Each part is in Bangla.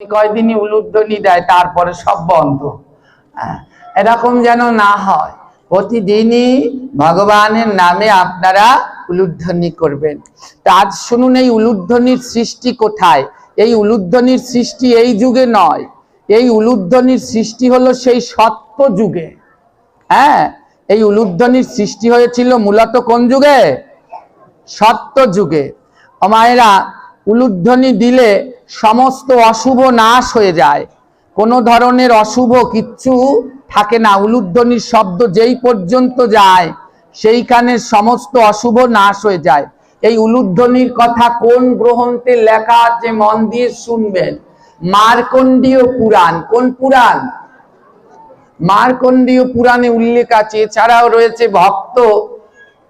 কয়দিনই উলুধ্বনি দেয় তারপরে সব বন্ধ। হ্যাঁ, এরকম যেন না হয়। প্রতিদিনই ভগবানের নামে আপনারা উলুধ্বনি করবেন। তা আজ শুনুন এই উলুধ্বনির সৃষ্টি কোথায়? এই উলুধ্বনির সৃষ্টি এই যুগে নয়। এই উলুধ্বনির সৃষ্টি হলো সেই সত্য যুগে। হ্যাঁ এই উলুধ্বনির সৃষ্টি হয়েছিল মূলত কোন যুগে? সত্য যুগে। ও মায়েরা উলুধ্বনি দিলে সমস্ত অশুভ নাশ হয়ে যায়। কোনো ধরনের অশুভ কিচ্ছু থাকে না। উলুধ্বনির শব্দ যেই পর্যন্ত যায়, সেইখানে সমস্ত অশুভ নাশ হয়ে যায়। এই উলুধ্বনির কথা কোন গ্রন্থে লেখা আছে মন দিয়ে শুনবেন? মার্কণ্ডীয় পুরাণ। কোন পুরাণ? মার্কণ্ডীয় পুরাণে উল্লেখ আছে। এছাড়াও রয়েছে ভক্ত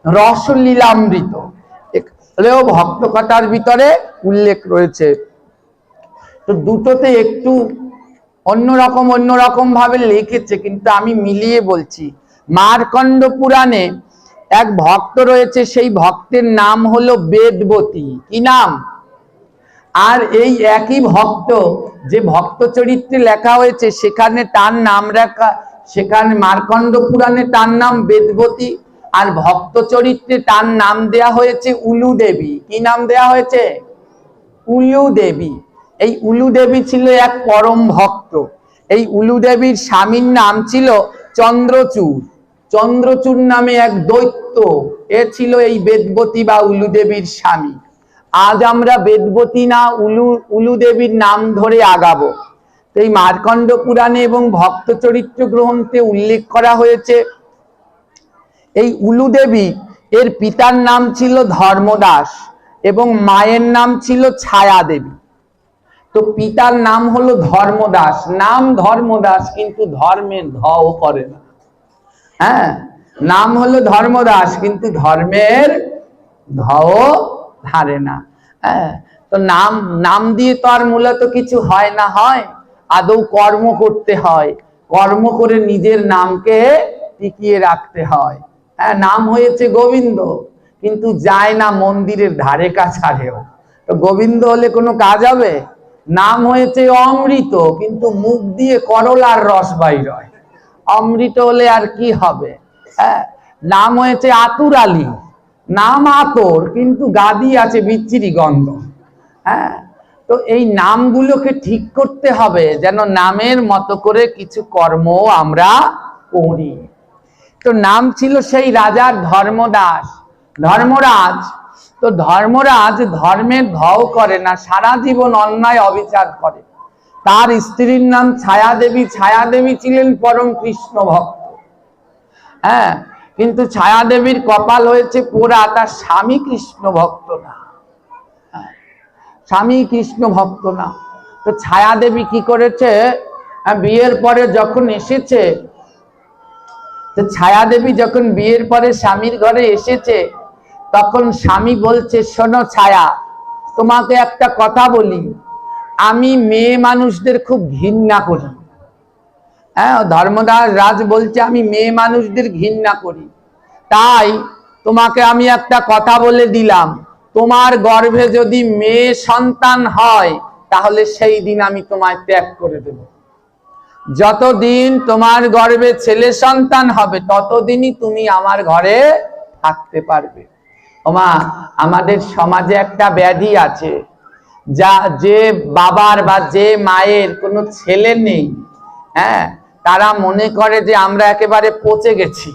রসলীলামৃত। ভক্ত কথার ভিতরে উল্লেখ রয়েছে। তো দুটোতে একটু অন্যরকম অন্যরকম ভাবে লিখেছে, কিন্তু আমি মিলিয়ে বলছি। মার্কণ্ড পুরাণে এক ভক্ত রয়েছে, সেই ভক্তের নাম হলো বেদবতী। কি নাম? আর এই একই ভক্ত, যে ভক্ত চরিত্রে লেখা হয়েছে, সেখানে তার নাম রাখা, সেখানে মার্কণ্ড পুরাণে তার নাম বেদবতী, আর ভক্ত চরিত্রে তার নাম দেয়া হয়েছে উলু দেবী কি নাম দেয়া হয়েছে? উলু দেবী এই উলু দেবী ছিল এক পরম ভক্ত। এই উলু দেবীর স্বামীর নাম ছিল চন্দ্রচূড়। চন্দ্রচূড় নামে এক দৈত্য, এ ছিল এই বেদবতী বা উলু দেবীর স্বামী। আজ আমরা বেদবতী না উলু উলু দেবীর নাম ধরে আগাবো। এই মার্কণ্ড পুরাণে এবং ভক্ত চরিত্র গ্রন্থে উল্লেখ করা হয়েছে, এই উলু দেবী এর পিতার নাম ছিল ধর্মদাস এবং মায়ের নাম ছিল ছায়া দেবী তো পিতার নাম হলো ধর্মদাস। নাম ধর্মদাস কিন্তু ধর্মের ধও করে না। হ্যাঁ? নাম হলো ধর্মদাস কিন্তু ধর্মের ধও ধারে না। হ্যাঁ? তো নাম নাম দিয়ে তো আর মূলত কিছু হয় না, হয়? আদৌ কর্ম করতে হয়। কর্ম করে নিজের নামকে টিকিয়ে রাখতে হয়। হ্যাঁ নাম হয়েছে গোবিন্দ, কিন্তু যায় না মন্দিরের ধারে কাছাড়েও তো গোবিন্দ হলে কোনো কাজ হবে? নাম হয়েছে অমৃত, কিন্তু মুখ দিয়ে করলার রস বাইর হয়। অমৃত হলে আর কি হবে? হ্যাঁ নাম হয়েছে আতুর আলী নাম আতর, কিন্তু গাদি আছে বিচ্ছিরি গন্ধ। হ্যাঁ তো এই নামগুলোকে ঠিক করতে হবে যেন নামের মতো করে কিছু কর্ম আমরা করি। তো নাম ছিল সেই রাজার ধর্মদাস, ধর্মরাজ। তো ধর্মরাজ ধর্মের ধও করে না সারা জীবন অন্যায় অবিচার করে। তার স্ত্রীর নাম ছায়া দেবী ছায়া দেবী ছিলেন পরম কৃষ্ণ ভক্ত। হ্যাঁ কিন্তু ছায়া দেবীর কপাল হয়েছে পোড়া তার স্বামী কৃষ্ণ ভক্ত না। হ্যাঁ, স্বামী কৃষ্ণ ভক্ত না। তো ছায়া দেবী কি করেছে? আহ, বিয়ের পরে যখন এসেছে তো ছায়া দেবী যখন বিয়ের পরে স্বামীর ঘরে এসেছে তখন স্বামী বলছে, শোনো ছায়া, তোমাকে একটা কথা বলি। আমি মেয়ে মানুষদের খুব ঘৃণা করি। হ্যাঁ ধর্মদাস রাজ বলছে, আমি মেয়ে মানুষদের ঘৃণা করি। তাই তোমাকে আমি একটা কথা বলে দিলাম। তোমার গর্ভে যদি মেয়ে সন্তান হয়, তাহলে সেই দিন আমি তোমায় ত্যাগ করে দেব। যতদিন তোমার গর্ভে ছেলে সন্তান হবে, ততদিনই তুমি আমার ঘরে থাকতে পারবে। ওমা, আমাদের সমাজে একটা ব্যাধি আছে। যা, যে বাবার বা যে মায়ের কোনো ছেলে নেই হ্যাঁ তারা মনে করে যে আমরা একেবারে পচে গেছি।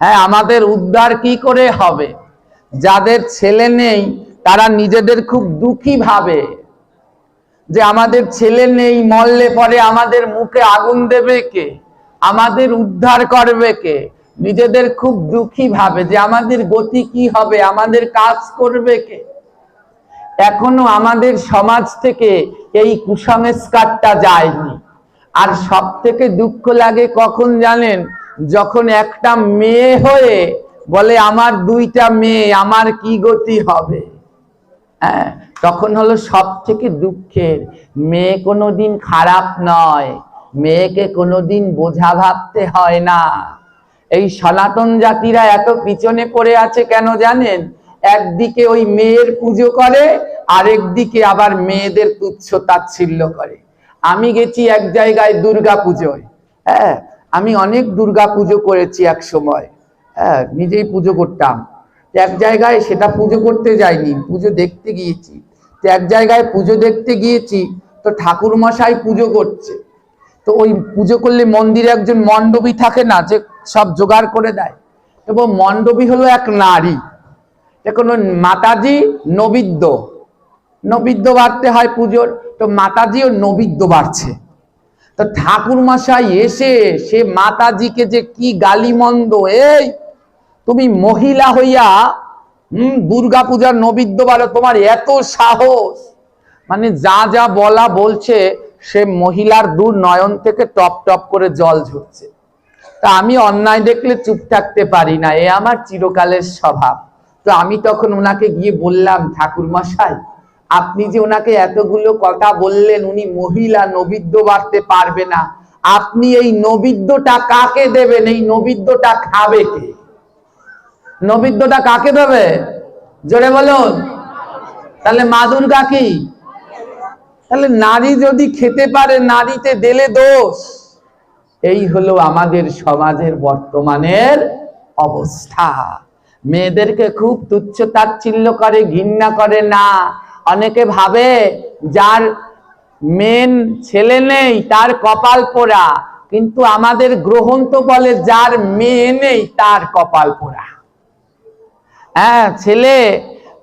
হ্যাঁ আমাদের উদ্ধার কি করে হবে? যাদের ছেলে নেই, তারা নিজেদের খুব দুঃখী ভাবে যে আমাদের ছেলে নেই, মরলে পরে আমাদের মুখে আগুন দেবে কে? আমাদের উদ্ধার করবে কে? নিজেদের খুব দুঃখী ভাবে যে আমাদের গতি কি হবে, আমাদের কাজ করবে কে? এখনও আমাদের সমাজ থেকে এই কুসংস্কারটা যায়নি। আর সব থেকে দুঃখ লাগে কখন জানেন? যখন একটা মেয়ে হয়ে বলে, আমার দুইটা মেয়ে, আমার কি গতি হবে? হ্যাঁ তখন হলো সব থেকে দুঃখের, মেয়ে কোনোদিন খারাপ নয়, মেয়েকে কোনোদিন বোঝা ভাবতে হয় না। এই সনাতন জাতিরা এত পিছনে পড়ে আছে কেন জানেন? একদিকে ওই মেয়ের পুজো করে আরেক দিকে আবার মেয়েদের তুচ্ছ তাচ্ছিল্য করে। আমি গেছি এক জায়গায় দুর্গা পুজোয় হ্যাঁ আমি অনেক দুর্গা পুজো করেছি এক সময়। হ্যাঁ নিজেই পুজো করতাম। এক জায়গায় সেটা পুজো করতে যাইনি, পুজো দেখতে গিয়েছি। এক জায়গায় পুজো দেখতে গিয়েছি, তো ঠাকুর মশাই পুজো করছে। তো ওই পুজো করলে মন্দিরে একজন মণ্ডপী থাকে না, যে সব জোগাড় করে দেয়। এবং মণ্ডপী হলো এক নারী। এখন মাতাজি নবিদ্য। নবিদ্য বাড়তে হয় পুজোর, তো মাতাজিও নবিদ্য বাড়ছে। তো ঠাকুর মশাই এসে, সে মাতাজিকে যে কি গালিমন্দ, এই, তুমি মহিলা হইয়া, হম দুর্গা পূজার নবিদ্য বাড়ো, তোমার এত সাহস। মানে যা যা বলা বলছে সে মহিলার দূর নয়ন থেকে টপ টপ করে জল ঝরছে। তা আমি অন্যায় দেখলে চুপ থাকতে পারি না, এ আমার চিরকালের স্বভাব। তো আমি তখন ওনাকে গিয়ে বললাম, ঠাকুর মশাই, আপনি যে ওনাকে এতগুলো কথা বললেন, উনি মহিলা, নবিদ্য বাড়তে পারবে না। আপনি এই নবিদ্যটা কাকে দেবেন? এই নবিদ্যটা খাবে কে? নবিদ্যটা কাকে দেবে? জোরে বলুন। তাহলে মা দুর্গা কি? তাহলে নারী যদি খেতে পারে, নারীতে দেলে দোষ। এই হলো আমাদের সমাজের বর্তমানের অবস্থা। মেয়েদেরকে খুব তুচ্ছ তাচ্ছিল্য করে, ঘৃণা করে না। অনেকে ভাবে যার মেন ছেলে নেই, তার কপাল পোড়া। কিন্তু আমাদের গ্রহণ তো বলে যার মেয়ে নেই, তার কপাল পোড়া। হ্যাঁ ছেলে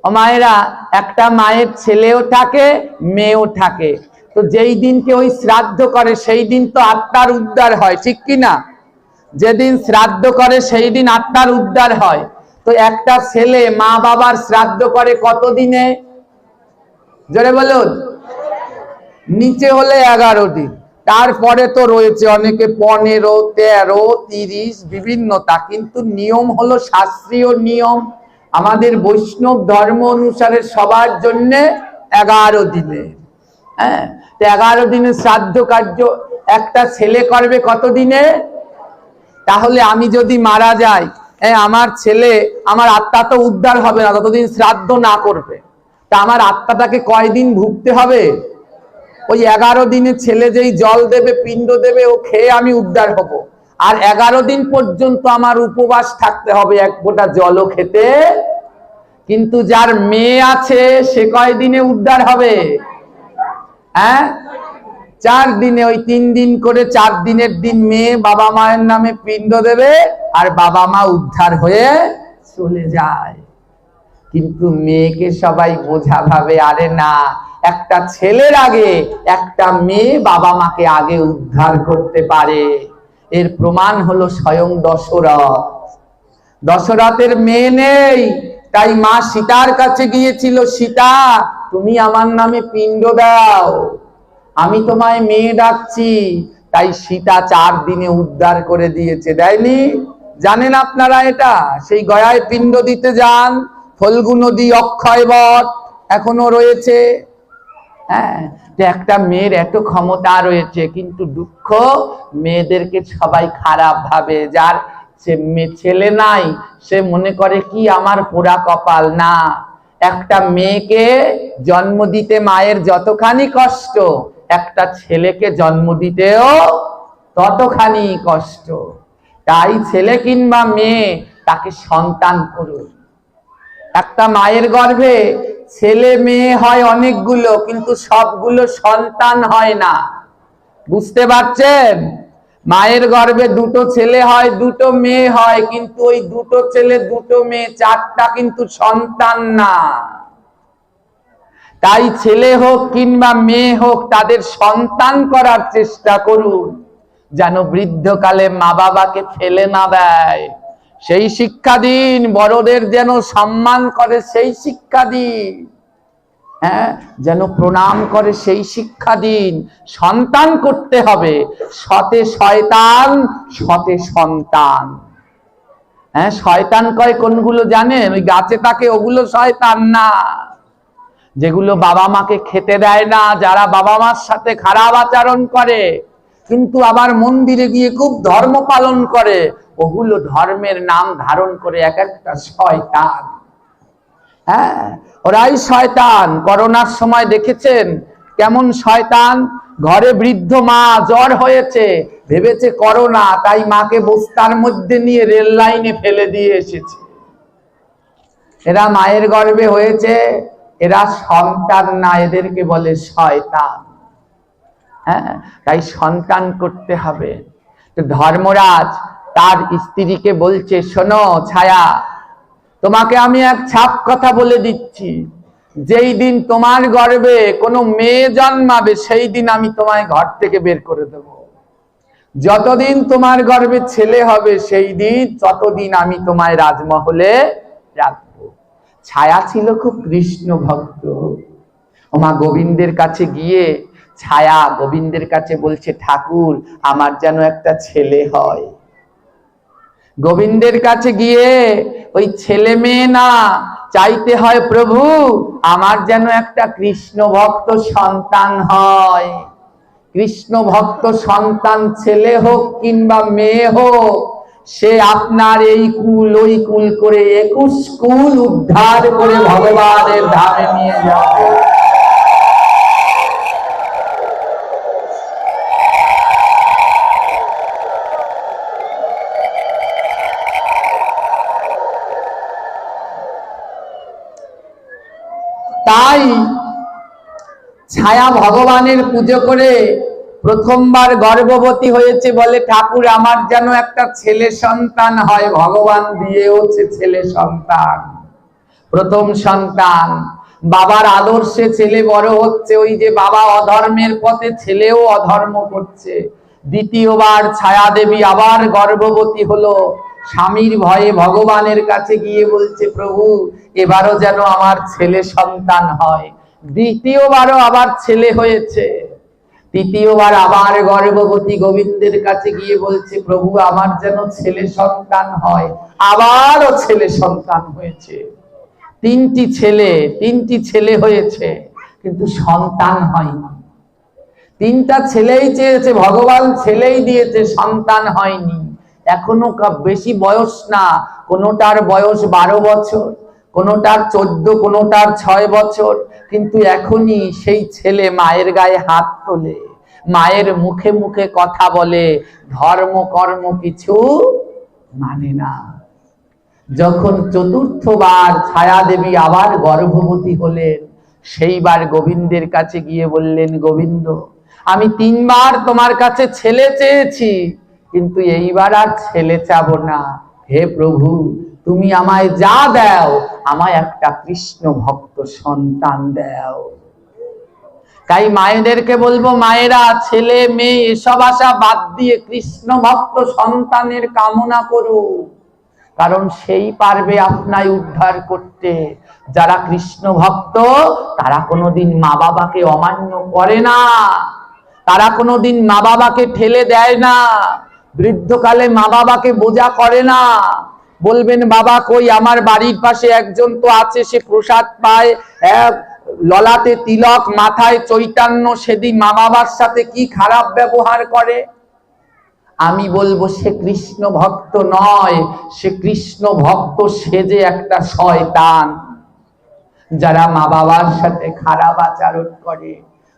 মায়েরা, একটা মায়ের ছেলেও থাকে, মেয়েও থাকে। তো যেই দিনকে ওই শ্রাদ্ধ করে, সেই দিন তো আত্মার উদ্ধার হয়, ঠিক কি না? যেদিন শ্রাদ্ধ করে, সেই দিন আত্মার উদ্ধার হয়। তো একটা ছেলে মা বাবার শ্রাদ্ধ করে কত দিনে জোরে বলুন। নিচে হলে এগারো দিন। তারপরে তো রয়েছে অনেকে পনেরো, তেরো, তিরিশ, বিভিন্নতা। কিন্তু নিয়ম হলো শাস্ত্রীয় নিয়ম। আমাদের বৈষ্ণব ধর্ম অনুসারে সবার জন্য এগারো দিনে। হ্যাঁ? তো এগারো দিনে শ্রাদ্ধ কার্য একটা ছেলে করবে কত দিনে তাহলে আমি যদি মারা যাই হ্যাঁ আমার ছেলে, আমার আত্মা তো উদ্ধার হবে না ততদিন শ্রাদ্ধ না করবে। তা আমার আত্মাটাকে কয়দিন ভুগতে হবে? ওই এগারো দিনে ছেলে যেই জল দেবে, পিণ্ড দেবে, ও খেয়ে আমি উদ্ধার হব। আর এগারো দিন পর্যন্ত আমার উপবাস থাকতে হবে এক ফোঁটা জলও খেতে। কিন্তু যার মেয়ে আছে, সে কয় দিনে উদ্ধার হবে? হ্যাঁ? চার দিনে, ওই তিন দিন করে চার দিনের দিন মেয়ে বাবা মায়ের নামে পিণ্ড দেবে আর বাবা মা উদ্ধার হয়ে চলে যায়। কিন্তু মেয়েকে সবাই বোঝা ভাবে আরে না, একটা ছেলের আগে একটা মেয়ে বাবা মাকে আগে উদ্ধার করতে পারে। এর প্রমাণ হলো স্বয়ং দশরথ। দশরথের মেয়ে নেই, তাই মা সীতার কাছে গিয়েছিল, সীতা, তুমি আমার নামে পিণ্ড দাও। আমি তোমায় মেয়ে ডাকছি। তাই সীতা চার দিনে উদ্ধার করে দিয়েছে। দেয়নি? জানেন আপনারা এটা? সেই গয়ায় পিণ্ড দিতে যান, ফল্গু নদী, অক্ষয় বট এখনও রয়েছে। হ্যাঁ একটা মেয়ের এত ক্ষমতা রয়েছে, কিন্তু দুঃখ মেয়েদেরকে সবাই খারাপ ভাবে। যার সে ছেলে নাই, সে মনে করে কি আমার পোড়া কপাল? না, একটা মেয়েকে জন্ম দিতে মায়ের যতখানি কষ্ট, একটা ছেলেকে জন্ম দিতেও ততখানি কষ্ট। তাই ছেলে কিংবা মেয়ে তাকে সন্তান করুন। একটা মায়ের গর্ভে ছেলে মেয়ে হয় অনেকগুলো, কিন্তু সবগুলো সন্তান হয় না। বুঝতে পারছেন? মায়ের গর্ভে দুটো ছেলে হয়, দুটো মেয়ে হয়, কিন্তু ওই দুটো ছেলে, দুটো মেয়ে, চারটা কিন্তু সন্তান না। তাই ছেলে হোক কিংবা মেয়ে হোক, তাদের সন্তান করার চেষ্টা করুন, যেন বৃদ্ধকালে মা বাবাকে ফেলে না দেয়। সেই শিক্ষা দিন বড়দের যেন সম্মান করে সেই শিক্ষা দিন হ্যাঁ যেন প্রণাম করে সেই শিক্ষা দিন সন্তান করতে হবে, সতে শয়তান, সতে সন্তান। হ্যাঁ শয়তান কয় কোনগুলো জানেন ওই গাছে থাকে ওগুলো শয়তান না। যেগুলো বাবা মাকে খেতে দেয় না, যারা বাবা মার সাথে খারাপ আচরণ করে। কিন্তু আবার মন্দিরে গিয়ে খুব ধর্ম পালন করে। ওগুলো ধর্মের নাম ধারণ করে এক একটা শয়তান। হ্যাঁ ওরাই শয়তান। করোনার সময় দেখেছেন কেমন শয়তান? ঘরে বৃদ্ধ মা জ্বর হয়েছে, ভেবেছে করোনা, তাই মাকে বস্তার মধ্যে নিয়ে রেল লাইনে ফেলে দিয়ে এসেছে। এরা মায়ের গর্ভে হয়েছে, এরা সন্তান না, এদেরকে বলে শয়তান। হ্যাঁ তাই সন্তান করতে হবে। তো ধর্মরাজ তার স্ত্রীকে বলছে, শোনো ছায়া, তোমাকে আমি এক ছাপ কথা বলে দিচ্ছি। যেই দিন তোমার গর্বে কোনো মেয়ে জন্মাবে, সেই দিন আমি তোমায় ঘর থেকে বের করে দেব। যতদিন তোমার গর্ভে ছেলে হবে, সেই দিন, ততদিন আমি তোমায় রাজমহলে রাখব। ছায়া ছিল খুব কৃষ্ণ ভক্ত। ওমা গোবিন্দের কাছে গিয়ে ছায়া গোবিন্দের কাছে বলছে, ঠাকুর, আমার যেন একটা ছেলে হয়। গোবিন্দের কাছে গিয়ে ওই ছেলে মেয়ে না চাইতে হয় প্রভু, আমার যেন একটা কৃষ্ণ ভক্ত সন্তান হয়। কৃষ্ণ ভক্ত সন্তান ছেলে হোক কিংবা মেয়ে হোক, সে আপনার এই কুল, ওই কুল করে একুশ কুল উদ্ধার করে ভগবানের ধারে নিয়ে যাবে। তাই ছায়া ভগবানের পুজো করে প্রথমবার গর্ভবতী হয়েছে বলে ঠাকুর, আমার যেন একটা ছেলে সন্তান হয়, ভগবান দিয়েওছে ছেলে সন্তান। প্রথম সন্তান। বাবার আদর্শে ছেলে বড় হচ্ছে, ওই যে বাবা অধর্মের পথে ছেলেও অধর্ম করছে। দ্বিতীয়বার ছায়া দেবী আবার গর্ভবতী হলো স্বামীর ভয়ে ভগবানের কাছে গিয়ে বলছে, প্রভু, এবারও যেন আমার ছেলে সন্তান হয়। দ্বিতীয়বারও আবার ছেলে হয়েছে। তৃতীয়বার আবার গর্ভবতী গোবিন্দের কাছে গিয়ে বলছে, প্রভু, আমার যেন ছেলে সন্তান হয়, আবারও ছেলে সন্তান হয়েছে। তিনটি ছেলে তিনটি ছেলে হয়েছে, কিন্তু সন্তান হয়নি। তিনটা ছেলেই চেয়েছে, ভগবান ছেলেই দিয়েছে, সন্তান হয়নি। এখনও বেশি বয়স না, কোনোটার বয়স বারো বছর, কোনোটার চোদ্দ, কোনোটার ছয় বছর, কিন্তু এখনই সেই ছেলে মায়ের গায়ে হাত তোলে, মায়ের মুখে মুখে কথা বলে, ধর্ম, কর্ম কিছু মানে না। যখন চতুর্থবার ছায়া দেবী আবার গর্ভবতী হলেন সেইবার গোবিন্দের কাছে গিয়ে বললেন, গোবিন্দ, আমি তিনবার তোমার কাছে ছেলে চেয়েছি কিন্তু এইবার আর ছেলে চাবো না। হে প্রভু, তুমি আমায় যা দাও, আমায় একটা কৃষ্ণ ভক্ত সন্তান দাও। তাই মায়েদেরকে বলব, মায়েরা, ছেলে, মেয়ে, এসব আশা বাদ দিয়ে কৃষ্ণ ভক্ত সন্তানের কামনা করুন কারণ সেই পারবে আপনাই উদ্ধার করতে। যারা কৃষ্ণ ভক্ত, তারা কোনোদিন মা বাবাকে অমান্য করে না। তারা কোনোদিন মা বাবাকে ঠেলে দেয় না। বৃদ্ধকালে মা বাবাকে বোঝা করে না। বলবেন, বাবা কই, আমার বাড়ির পাশে একজন তো আছে, সে প্রসাদ পায়। ললাটে তিলক, মাথায় চৈতন্য, সেদিন মা বাবার সাথে কি খারাপ ব্যবহার করে? আমি বলব, সে কৃষ্ণ ভক্ত নয়, সে কৃষ্ণ ভক্ত সেজে একটা শয়তান। যারা মা বাবার সাথে খারাপ আচরণ করে,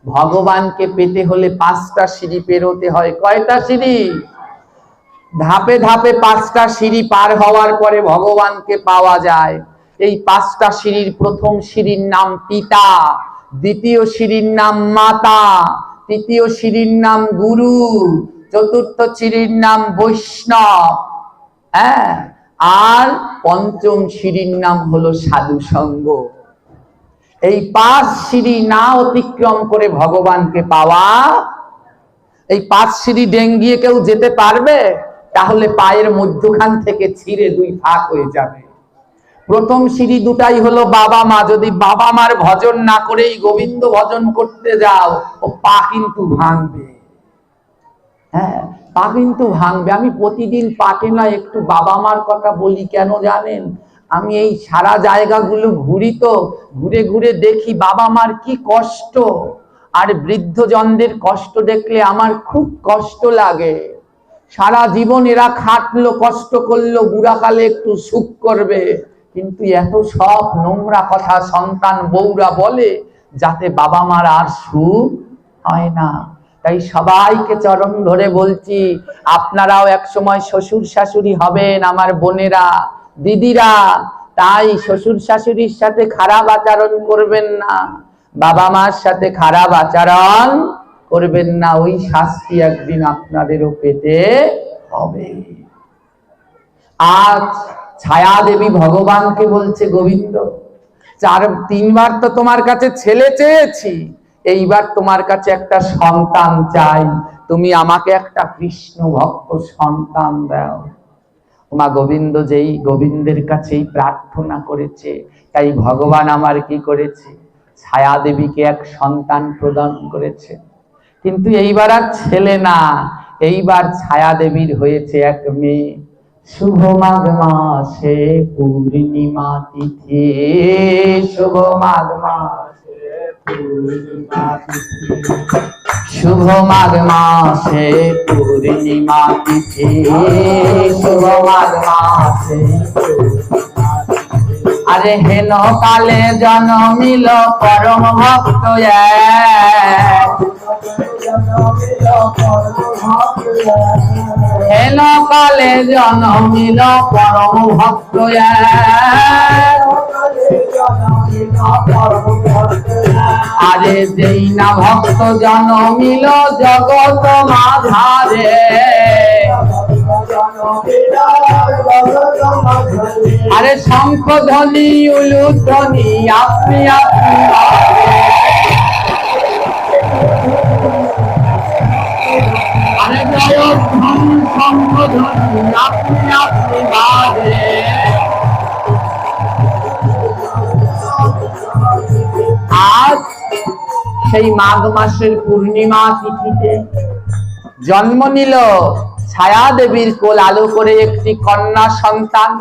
ভগবানকে পেতে হলে পাঁচটা সিঁড়ি পেরোতে হয়। কয়টা সিঁড়ি? ধাপে ধাপে পাঁচটা সিঁড়ি পার হওয়ার পরে ভগবানকে পাওয়া যায়। এই পাঁচটা সিঁড়ির প্রথম সিঁড়ির নাম পিতা, দ্বিতীয় সিঁড়ির নাম মাতা, তৃতীয় সিঁড়ির নাম গুরু, চতুর্থ সিঁড়ির নাম বৈষ্ণব হ্যাঁ? আর পঞ্চম সিঁড়ির নাম হলো সাধু সঙ্গ। এই পাঁচ সিঁড়ি না অতিক্রম করে ভগবানকে পাওয়া, এই পাঁচ সিঁড়ি ডেঙ্গিয়ে কেউ যেতে পারবে? তাহলে পায়ের মধ্যখান থেকে ছিঁড়ে দুই ফাঁক হয়ে যাবে। প্রথম সিঁড়ি দুটাই হলো, বাবা মা, যদি বাবা মার ভজন না করেই গোবিন্দ ভজন করতে যাও, ও পা কিন্তু ভাঙবে। হ্যাঁ পা কিন্তু ভাঙবে। আমি প্রতিদিন পাটে না একটু বাবা মার কথা বলি, কেন জানেন? আমি এই সারা জায়গাগুলো ঘুরি তো, ঘুরে ঘুরে দেখি বাবা মার কি কষ্ট। আর বৃদ্ধজনদের কষ্ট দেখলে আমার খুব কষ্ট লাগে। সারা জীবন এরা খাটলো, কষ্ট করল, বুড়াকালে একটু সুখ করবে। কিন্তু এত সব নোংরা কথা সন্তান বউরা বলে যাতে বাবা মার আর সুখ হয় না। তাই সবাইকে চরণ ধরে বলছি, আপনারাও এক সময় শ্বশুর শাশুড়ি হবেন আমার বোনেরা, দিদিরা। তাই শ্বশুর শাশুড়ির সাথে খারাপ আচরণ করবেন না। বাবা মার সাথে খারাপ আচরণ করবেন না, ওই শাস্তি একদিন আপনাদেরও পেতে হবে। আজ ছায়া দেবী ভগবানকে বলছে, গোবিন্দ, চার, তিনবার তো তোমার কাছে ছেলে চেয়েছি, এইবার তোমার কাছে একটা সন্তান চাই। তুমি আমাকে একটা কৃষ্ণ ভক্ত সন্তান দাও। মা গোবিন্দ যেই গোবিন্দের কাছেই প্রার্থনা করেছে, তাই ভগবান আমার কি করেছে? ছায়া দেবীকে এক সন্তান প্রদান করেছে। কিন্তু এইবার আর ছেলে না। এইবার ছায়া দেবীর হয়েছে এক মেয়ে। শুভ মাঘ মাসে পূর্ণিমা তিথি শুভ মাঘ মাসে পূর্ণিমা তিথি শুভ মাঘ মাসে পূর্ণিমা তিথি শুভ মাঘ মাসে আরে হেন কালে জনমিল পরম ভক্ত হেন কালে জনমিল পরম ভক্ত আরে যেই না ভক্ত জনমিল জগত মাধারে। আরে শঙ্খ ধ্বনি উলু ধ্বনি, আপনি আপনি আরে জয় ধ্বনি শঙ্খ ধ্বনি, আপনি আপনি বাজে। আজ সেই মাঘ মাসের পূর্ণিমা তিথিতে জন্ম নিল ছায়া দেবীর কোল আলো করে একটি কন্যা সন্তান।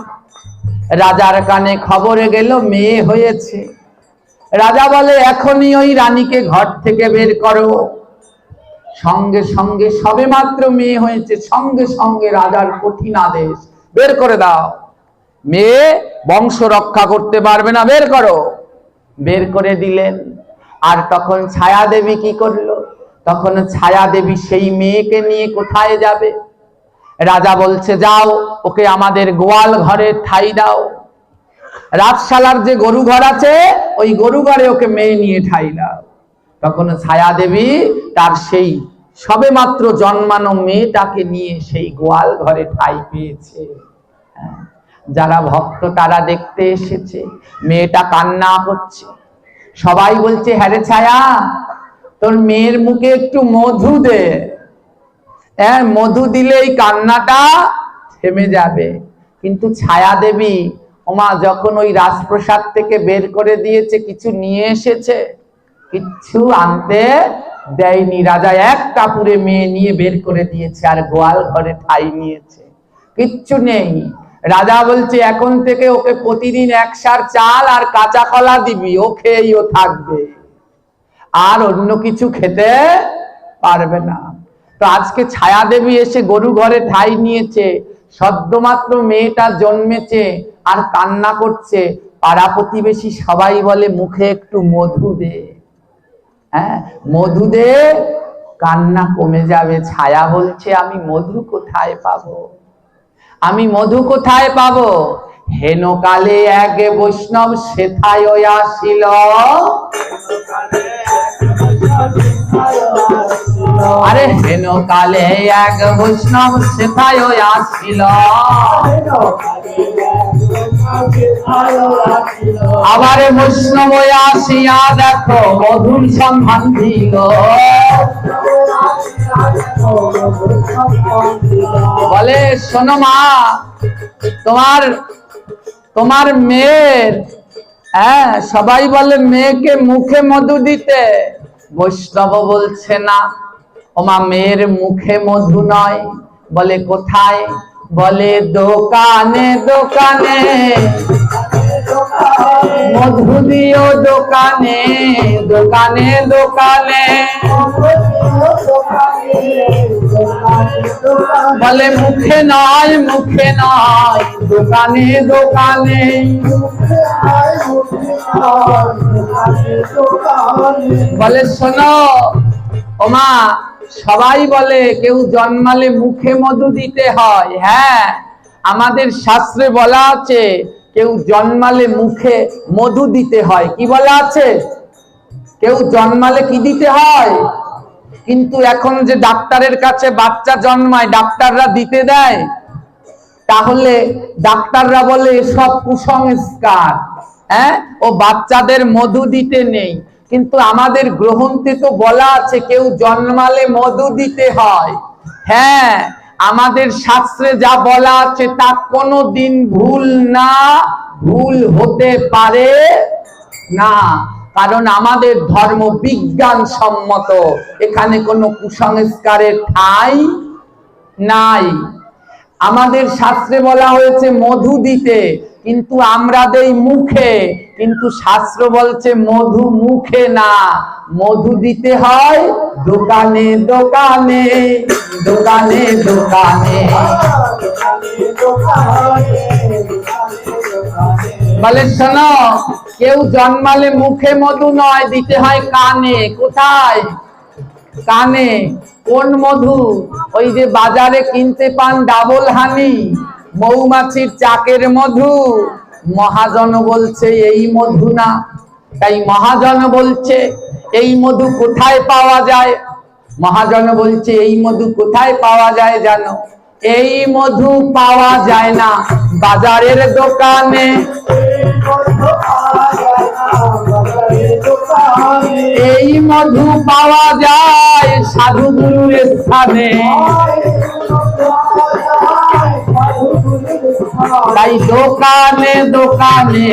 রাজার কানে খবরে গেল, মেয়ে হয়েছে। রাজা বলে, এখনই ওই রানীকে ঘর থেকে বের করো। সঙ্গে সঙ্গে সবে মাত্র মেয়ে হয়েছে, সঙ্গে সঙ্গে রাজার কঠিন আদেশ, বের করে দাও। মেয়ে বংশ রক্ষা করতে পারবে না, বের করো। বের করে দিলেন। আর তখন ছায়া দেবী কি করল? তখন ছায়া দেবী সেই মেয়েকে নিয়ে কোথায় যাবে? রাজা বলছে যাও ওকে আমাদের গোয়াল ঘরে ঠাই দাও। রাজশালার যে গরু ঘর আছে ওই গরু ঘরে ওকে মেয়ে নিয়ে ঠাই দাও। তখন ছায়া দেবী তার সেই সবে মাত্র জন্মানো মেয়েটাকে নিয়ে সেই গোয়াল ঘরে ঠাই পেয়েছে। হ্যাঁ, যারা ভক্ত, তারা দেখতে এসেছে। মেয়েটা কান্না করছে। সবাই বলছে হ্যাঁ রে ছায়া, তোর মেয়ের মুখে একটু মধু দে। হ্যাঁ মধু দিলে এই কান্নাটা থেমে যাবে। কিন্তু ছায়া দেবী, ওমা, যখন ওই রাজপ্রসাদ থেকে বের করে দিয়েছে, কিছু নিয়ে এসেছে, কিচ্ছু আনতে দেয়নি। রাজা এক কাপুরে মেয়ে নিয়ে বের করে দিয়েছে, আর গোয়াল ঘরে ঠাই নিয়েছে। কিচ্ছু নেই। রাজা বলছে, এখন থেকে ওকে প্রতিদিন একসার চাল আর কাঁচা কলা দিবি, ও খেয়েই ও থাকবে। আর অন্য কিছু খেতে পারবে না। তো আজকে ছায়া দেবী এসে গরু ঘরে ঠাই নিয়েছে, সদ্যমাত্র মেয়েটা জন্মেছে আর কান্না করছে। পাড়া প্রতিবেশী সবাই বলে, মুখে একটু মধু দে। হ্যাঁ মধু দে, কান্না কমে যাবে। ছায়া বলছে, আমি মধু কোথায় পাবো? আমি মধু কোথায় পাব? হেন কালে এক বৈষ্ণব সেথায় আসিল। আরে হেন কালে এক বৈষ্ণব সেথায় আসিল। আবার বৈষ্ণব আসিয়া দেখো, মধুর সন্ধান দিল। বলে, শোনো মা, তোমার তোমার মেয়ের হ্যাঁ সবাই বলে মেয়েকে মুখে মধু দিতে। বৈষ্ণব বলছে না ওমা মেয়ের মুখে মধু নয়। বলে, কোথায়? বলে, দোকানে দোকানে। মধু দিও দোকানে দোকানে দোকানে। বলে, মুখে নয় মুখে নয় দোকানে দোকানে। বলে, শোনো ওমা সবাই বলে, কেউ জন্মালে মুখে মধু দিতে হয়। হ্যাঁ আমাদের শাস্ত্রে বলা আছে, কেউ জন্মালে মুখে মধু দিতে হয়। কি বলা আছে? কেউ জন্মালে কি দিতে হয়? কিন্তু এখন যে ডাক্তারের কাছে বাচ্চা জন্মায়, ডাক্তাররা দিতে দেয়, তাহলে ডাক্তাররা বলে এসব কুসংস্কার। হ্যাঁ? ও বাচ্চাদের মধু দিতে নেই। কিন্তু আমাদের গ্রহণতে তো বলা আছে, কেউ জন্মালে মধু দিতে হয়। হ্যাঁ আমাদের শাস্ত্রে যা বলা আছে, তা কোনো দিন ভুল না, ভুল হতে পারে না। কারণ আমাদের ধর্ম বিজ্ঞান সম্মত এখানে কোনো কুসংস্কারের ঠাঁই নাই। আমাদের শাস্ত্রে বলা হয়েছে মধু দিতে, কিন্তু আমরা দেই মুখে। কিন্তু শাস্ত্র বলছে মধু মুখে না। মধু দিতে হয় দোকানে দোকানে দোকানে দোকানে। বলে, শোনো, কেউ জন্মালে মুখে মধু নয়, দিতে হয় কানে। কোথায়? কানে। কোন মধু? ওই যে বাজারে কিনতে পান ডাবল হানি, মৌমাছির চাকের মধু। মহাজন বলছে, এই মধু না। তাই মহাজন বলছে, এই মধু কোথায় পাওয়া যায়? মহাজন বলছে, এই মধু কোথায় পাওয়া যায় জানো? এই মধু পাওয়া যায় না। বাজারের দোকানে। এই মধু পাওয়া যায় সাধু গুরুর স্থানে। তাই দোকানে দোকানে।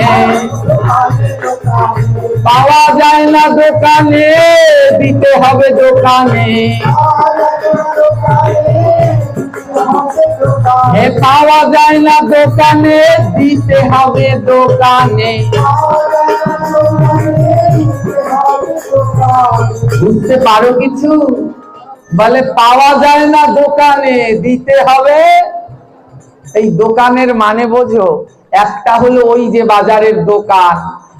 পাওয়া যায় না দোকানে, দিতে হবে দোকানে। হে পাওয়া যায় না দোকানে, দিতে হবে দোকানে। বুঝতে পারো কিছু? বলে, পাওয়া যায় না দোকানে, দিতে হবে। এই দোকানের মানে বোঝো, একটা হলো ওই যে বাজারের দোকান,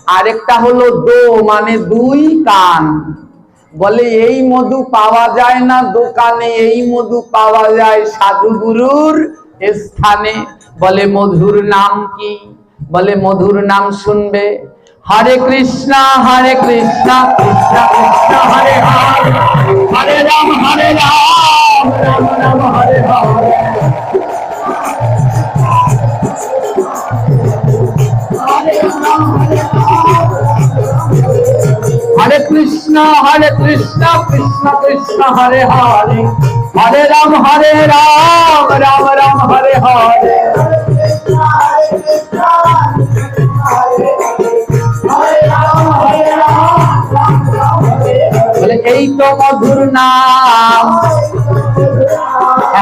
আরেকটা হলো দো মানে দুই কান। বলে, এই মধু পাওয়া যায় না দোকানে, এই মধু পাওয়া যায় সাধু গুরুর স্থানে। বলে, মধুর নাম কি? বলে, মধুর নাম শুনবে। হরে কৃষ্ণ হরে কৃষ্ণ কৃষ্ণ কৃষ্ণ হরে হরে রাম হরে রাম রাম রাম, হরে হরে। কৃষ্ণ, হরে কৃষ্ণ কৃষ্ণ কৃষ্ণ, হরে হরে। হরে রাম হরে রাম রাম রাম, হরে হরে। এই তো মধুর নাম।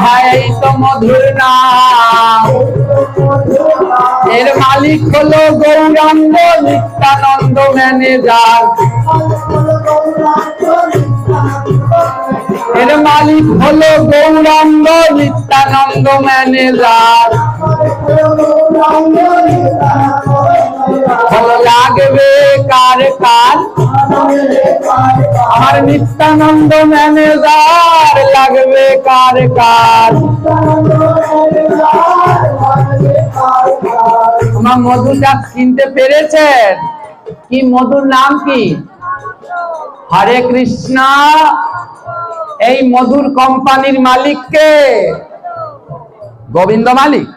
হ্যাঁ এই তো মধুর নাম। এর মালিক হলো গৌরাঙ্গ নিত্যানন্দ ম্যানেজার। এর মালিক হলো গৌরাঙ্গ নিত্যানন্দ ম্যানেজার। ভালো লাগবে কার কার? আমার নিত্যানন্দ ম্যানেজার লাগবে কার কার? আমার মধুটা কিনতে পেরেছেন? কি মধুর নাম কি? হরে কৃষ্ণ এই মধুর কোম্পানির মালিককে গোবিন্দ মালিক।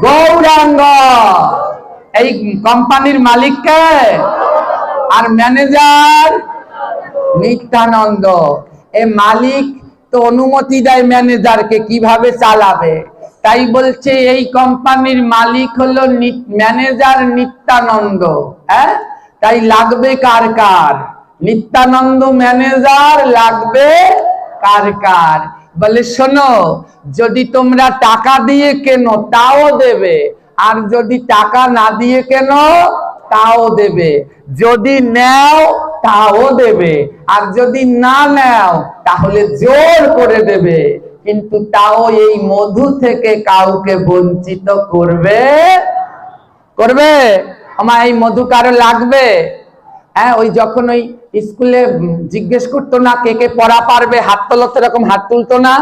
গৌরাঙ্গ। এই কোম্পানির মালিককে আর ম্যানেজার? নিত্যানন্দ। এ মালিক তো অনুমতি দেয় ম্যানেজারকে, কীভাবে চালাবে? তাই বলছে, এই কোম্পানির মালিক হলো ম্যানেজার নিত্যানন্দ। হ্যাঁ? তাই লাগবে কার কার? নিত্যানন্দ ম্যানেজার লাগবে কার কার? বলে, শোনো, যদি তোমরা টাকা দিয়ে কেন, তাও দেবে। আর যদি টাকা না দিয়ে কেনো, তাও দেবে। যদি নেও, তাও দেবে। আর যদি না নেও, তাহলে জোর করে দেবে। কিন্তু তাও এই মধু থেকে কাউকে বঞ্চিত করবে? করবে? আমার এই মধু কারও লাগবে? হ্যাঁ ওই যখন ওই স্কুলে জিজ্ঞেস করতো না, কে কে পড়া পারবে, হাত তোলো সেরকম হাত তুলতো না।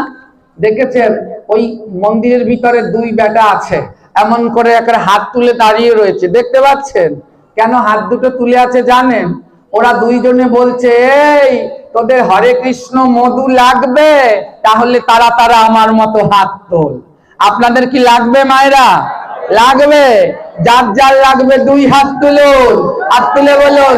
দেখেছেন, ওই মন্দিরের ভিতরে দুই বেটা আছে, এমন করে একটা হাত তুলে দাঁড়িয়ে রয়েছে, দেখতে পাচ্ছেন? কেন হাত দুটো তুলে আছে জানেন? ওরা দুইজনে বলছে, এই, তোদের হরে কৃষ্ণ মধু লাগবে, তাহলে তারা তারা আমার মতো হাত তোল। আপনাদের কি লাগবে মায়েরা? লাগবে। যার যার লাগবে দুই হাত তুলুন। হাত তুলে বলুন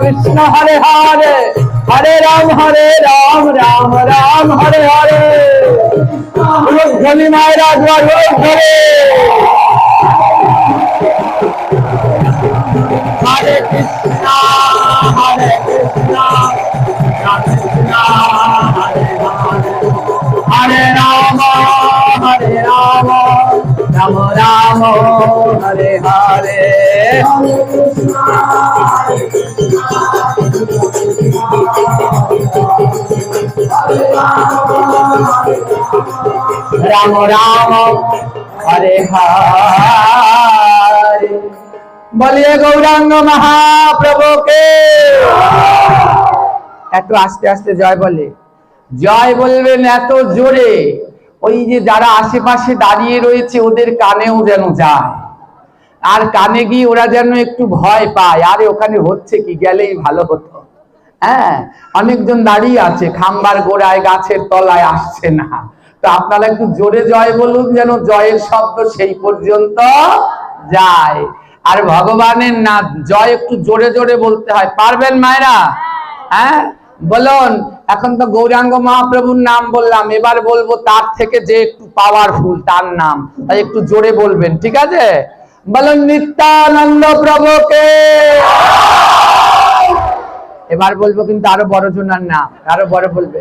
কৃষ্ণ, হরে হরে হরে। রাম হরে রাম রাম রাম, হরে হরে। ধনী মায়েরা জোয়ার হরে হরে কৃষ্ণ হরে কৃষ্ণ কৃষ্ণ। রাম হরে হরে। রাম রাম, হরে হরে। বলিয়ে গৌরাঙ্গ মহাপ্রভুকে। এত আস্তে আস্তে জয় বলে। জয় বলবেন এত জোরে। ওই যে যারা আশেপাশে দাঁড়িয়ে রয়েছে, ওদের কানেও যেন যায়। আর কানে গিয়ে ওরা যেন একটু ভয় পায়, আরে ওখানে হচ্ছে কি, গেলেই ভালো হতো। হ্যাঁ অনেকজন দাঁড়িয়ে আছে, খাম্বার গোড়ায়, গাছের তলায় আসছে না। তো আপনারা একটু জোরে জয় বলুন, যেন জয়ের শব্দ সেই পর্যন্ত যায়। আর ভগবানের না জয় একটু জোরে জোরে বলতে হয়। পারবেন মায়েরা? হ্যাঁ বলুন। এখন তো গৌরাঙ্গ মহাপ্রভুর নাম বললাম, এবার বলব তার থেকে যে একটু পাওয়ারফুল তার নাম। তাই একটু জোরে বলবেন, ঠিক আছে? বলুন, নিত্যানন্দ প্রভুকে। এবার বলব কিন্তু আরও বড় জনার নাম, আরও বড় বলবে।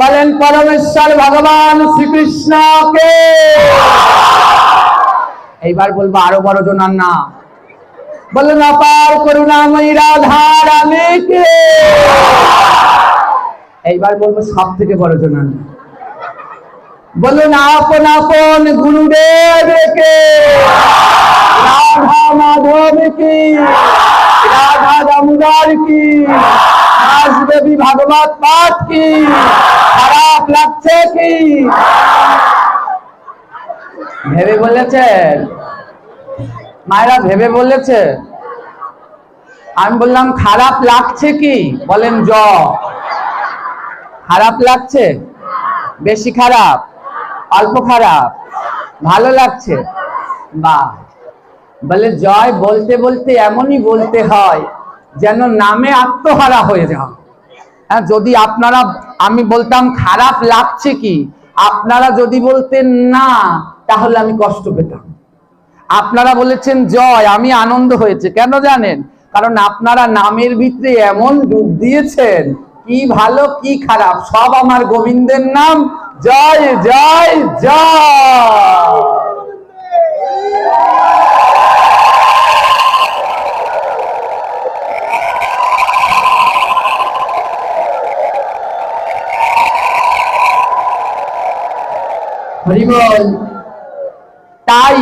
বলেন, পরমেশ্বর ভগবান শ্রীকৃষ্ণকে। এইবার বলব আরও বড় জনার নাম। বলেন, অপার করুণাময়ী রাধা রানীকে এইবার বলব সব থেকে বড় জনার নাম বলুন আপন আপন গুরুদেবকে রাধা মাধব কি রাধা দামোদর কি দেবী ভাগবত পাঠ কি। খারাপ লাগছে কি? ভেবে বলেছেন? মায়েরা ভেবে বলেছে আমি বললাম, খারাপ লাগছে কি? বলেন, জ। খারাপ লাগছে? বেশি খারাপ? অল্প খারাপ? ভালো লাগছে? বা বলে জয় বলতে বলতে এমনই বলতে হয় যেন নামে আত্মহারা হয়ে যাও। হ্যাঁ যদি আপনারা, আমি বলতাম খারাপ লাগছে কি? আপনারা যদি বলতেন না, তাহলে আমি কষ্ট পেতাম। আপনারা বলেছেন, জয়, আমি আনন্দ হয়েছে। কেন জানেন? কারণ আপনারা নামের ভিতরে এমন ডুব দিয়েছেন কি ভালো কি খারাপ? সব আমার গোবিন্দের নাম। জয় জয় জয়। হরি বল তাই